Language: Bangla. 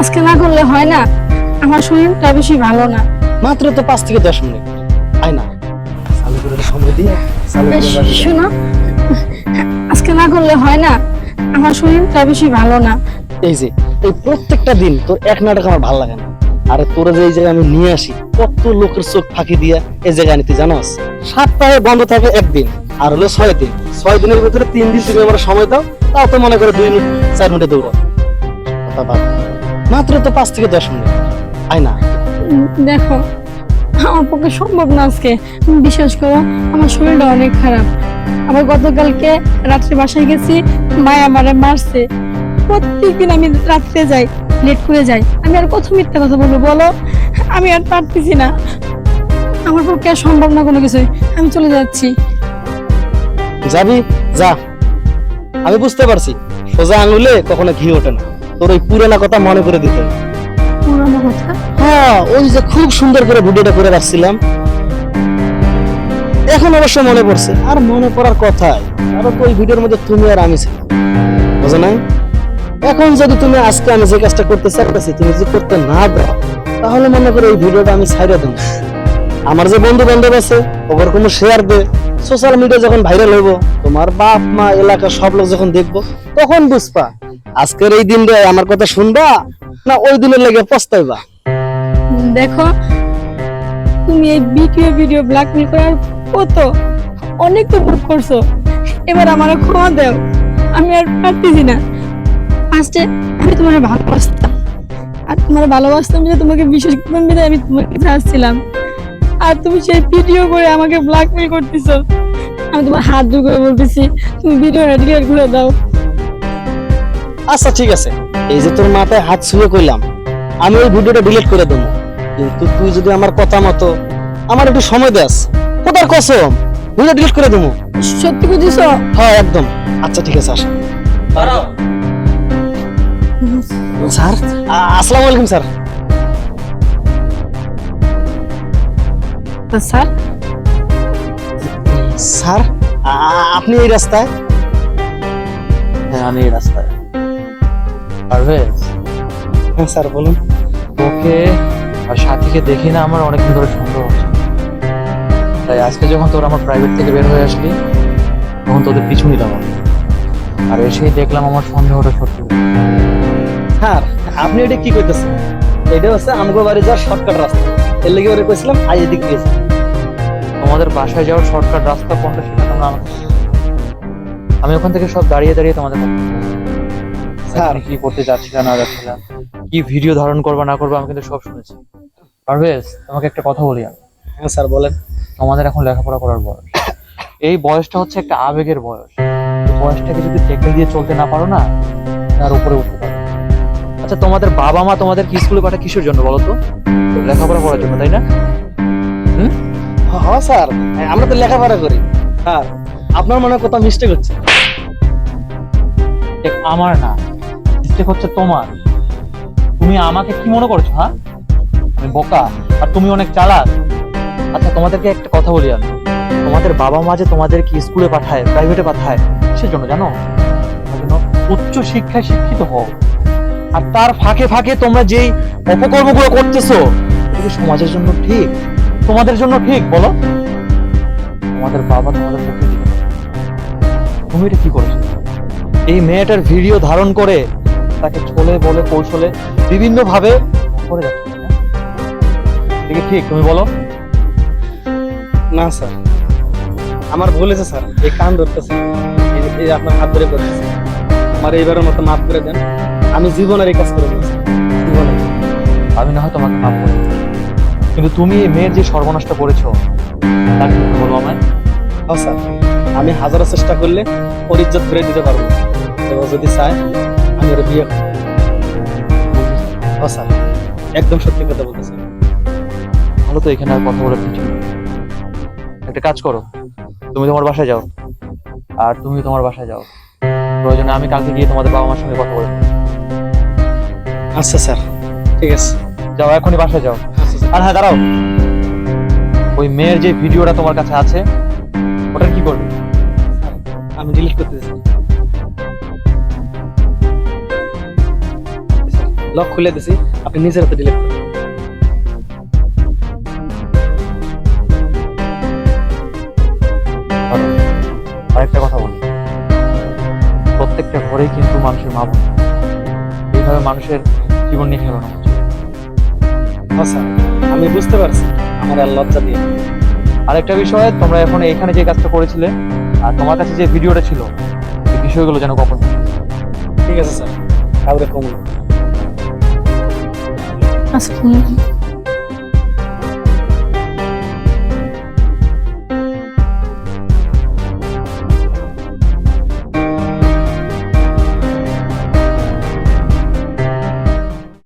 আজকে না করলে হয় না। আমার শরীরটা বেশি ভালো না। মাত্র তো পাঁচ থেকে দশ মিনিট। আয় না। চালু করে সময় দিয়ে চালু করে শোনো। আজকে না করলে হয় না। আমার শরীরটা বেশি ভালো না। এই যে এই প্রত্যেকটা দিন তোর এক নাটক আমার ভালো লাগে না। আরে তোরা যে এই জায়গায় আমি নিয়ে আসি কত লোকের চোখ ফাঁকি দিয়া এই জায়গায় আনি তুই জানাস? সপ্তাহে বন্ধ থাকে একদিন আর হলো ছয় দিন। ছয় দিনের ভিতরে তিন দিন তুমি আমার সময় দাও তাও তো মনে করো দুই মিনিট চার মিনিটে দৌড়াও। কথা বাদ মাত্র তো পাঁচ থেকে দশ মিনিট। আয় না? দেখো আমার পক্ষে সম্ভব না আজকে। বিশ্বাস করো আমার শরীরটা অনেক খারাপ। আবার গতকালকে রাত্রে বাসায় গেছি মায় আমারে মারছে। প্রত্যেকদিন আমি রাত্রে যাই লেট করে যাই। আমি আর কত মিথ্যা কথা বলব বলো? আমি আর পারতেছি না। আমার পক্ষে আর সম্ভব না কোনো কিছুই। আমি চলে যাচ্ছি। যাবি? যা। আমি বুঝতে পারছি। সোজা আঙুলে কখনো ঘি ওঠে না। তোর ওই পুরানা কথা মনে করে দিতে। কথা? হ্যাঁ ওই যে খুব সুন্দর করে ভিডিওটা করে রাখছিলাম। এখন অবশ্য মনে পড়ছে আর মনে পড়ার কথাই। কারণ ওই ভিডিওর মধ্যে তুমি আর আমি ছিলাম। বুঝো নাই? এখন যদি তুমি আজকে আমি যে কাজটা করতে চাইতেছি তুমি যদি করতে না দাও তাহলে মনে করো এই ভিডিওটা আমি ছাইড়া দেবো। আমার যে বন্ধু বান্ধব আছে ওপর কোনো শেয়ার দে। সোশ্যাল মিডিয়া যখন ভাইরাল হইব তোমার বাপ মা এলাকা সব লোক যখন দেখব তখন বুঝবা আজকের এই দিন আমার কথা শুনবা? না, ওই দিনের লেগে পস্তাইবা? দেখো, তুমি এই ভিডিও ভিডিও ব্ল্যাকমেল করার কত অনেক তো ভুল করছ। এবার আমার ক্ষমা দাও। আমি আর পারতেছি না। ফার্স্টে আমি তোমার ভালোবাসতাম। আর তোমার ভালোবাসতাম যে তোমাকে বিশেষ বিধায় আমি তোমাকে চাচ্ছিলাম আর তুমি সেই ভিডিও করে আমাকে ব্ল্যাকমেল করতেছো। আমি তোমার হাত করে বলতেছি, তুমি ভিডিওটা ডিলিট করে দাও। আচ্ছা ঠিক আছে। এই যে তোর মাথায় হাত ছুঁয়ে কইলাম আমি ওই ভিডিওটা ডিলিট করে দেবো। কিন্তু তুই যদি আমার কথা মতো আমার একটু সময় দেস কোথার কসম? ভিডিও ডিলিট করে দেবো। সত্যি বুঝিস? হ্যাঁ একদম। আচ্ছা ঠিক আছে আসো। স্যার আসসালামু আলাইকুম স্যার। স্যার? স্যার আপনি এই রাস্তায়? হ্যাঁ আমি এই রাস্তায়। পারভেজ হ্যাঁ স্যার বলুন। তোকে আর সাথীকে দেখি না আমার অনেকদিন ধরে সন্দেহ হচ্ছে। তাই আজকে যখন তোর আমার প্রাইভেট থেকে বের হয়ে আসলি তখন তোদের পিছু নিলাম। আর এসেই দেখলাম আমার সন্দেহটা সত্যি। স্যার আপনি এটা কি করতেছেন এটা হচ্ছে আমগো বাড়ি যাওয়ার শর্টকাট রাস্তা। এর লেগে ওরে কইছিলাম আজ এদিক দিয়েছে তোমাদের বাসায় যাওয়ার শর্টকাট রাস্তা কোনটা সেটা তোমরা আমাকে আমি ওখান থেকে সব দাঁড়িয়ে দাঁড়িয়ে তোমাদের। স্যার। কি করতে না কি ভিডিও ধারণ করবা না করবা আমি কিন্তু সব শুনেছি। পারভেজ তোমাকে একটা কথা বলি আমি। হ্যাঁ স্যার বলেন। তোমাদের এখন লেখাপড়া করার বয়স। এই বয়সটা হচ্ছে একটা আবেগের বয়স। বয়সটাকে যদি টেকনিক দিয়ে চলতে না পারো না তার উপরে উঠতে পারো আচ্ছা তোমাদের বাবা মা তোমাদের কি স্কুলে পাঠায় কিসের জন্য বলো তো? লেখাপড়া করার জন্য তাই না? হ্যাঁ স্যার। আমরা তো লেখাপড়া করি। স্যার আপনার মনে হয় কোথাও মিস্টেক হচ্ছে? আমার না। মিস্টেক হচ্ছে তোমার। তুমি আমাকে কি মনে করছ হ্যাঁ? আমি বোকা, আর তুমি অনেক চালাক। আচ্ছা তোমাদেরকে একটা কথা বলি আমি। তোমাদের বাবা মা যে তোমাদেরকে স্কুলে পাঠায় প্রাইভেটে পাঠায় কিসের জন্য জানো উচ্চ শিক্ষায় শিক্ষিত হও। আর তার ফাঁকে ফাঁকে তোমরা যেই অপকর্মগুলো করতেছো, এটা সমাজের জন্য ঠিক? তোমাদের জন্য ঠিক, বলো। তোমাদের বাবা তোমাদের মুখে তুমি এটা কি করেছ? এই মেয়েটার ভিডিও ধারণ করে তাকে ছলে বলে কৌশলে বিভিন্ন ভাবে করে যাচ্ছে ঠিক তুমি বলো। না স্যার। আমার ভুল হয়েছে স্যার। এই কান ধরতেছে। এই- আপনার হাত ধরে করতেছে। আমার এইবারের মতো মাফ করে দেন। আমি জীবনের এই কাজ করে দিয়েছি। জীবনে আমি না হয় তোমাকে মাফ করে। কিন্তু তুমি এই মেয়ের যে সর্বনাশটা করেছ তার কি বলব আমায়? হ্যাঁ স্যার। আমি হাজারো চেষ্টা করলে ওর ইজ্জত ফিরে দিতে পারব। যদি চায় আমি বিয়ে হ্যাঁ একদম সত্যি কথা বলতেছি। ভালো তো এখানে আর কথা বলার কিছু একটা কাজ করো তুমি তোমার বাসায় যাও আর তুমি তোমার বাসায় যাও। প্রয়োজনে আমি কালকে গিয়ে তোমাদের বাবা মার সঙ্গে কথা বলে আচ্ছা স্যার ঠিক আছে। যাও এখনই বাসায় যাও। আচ্ছা আর হ্যাঁ দাঁড়াও। ওই মেয়ের যে ভিডিওটা তোমার কাছে আছে ওটা কি করবে? আমি ডিলিট করতে চাই লক খুলে দিছি আপনি নিজের হাতে ডিলিট করেন। আরেকটা কথা বলি। প্রত্যেকটা ঘরেই কিন্তু মানুষের মা বোন এইভাবে মানুষের জীবন নিয়ে খেলো না। হ্যাঁ আমি বুঝতে পারছি আমার আর লজ্জা দিয়ে আরেকটা বিষয় তোমরা এখন এখানে যে কাজটা করেছিলে আর তোমার কাছে যে ভিডিওটা ছিল এই বিষয়গুলো যেন কখন ঠিক আছে স্যার। কাউরে কমুন আসসালামু আলাইকুম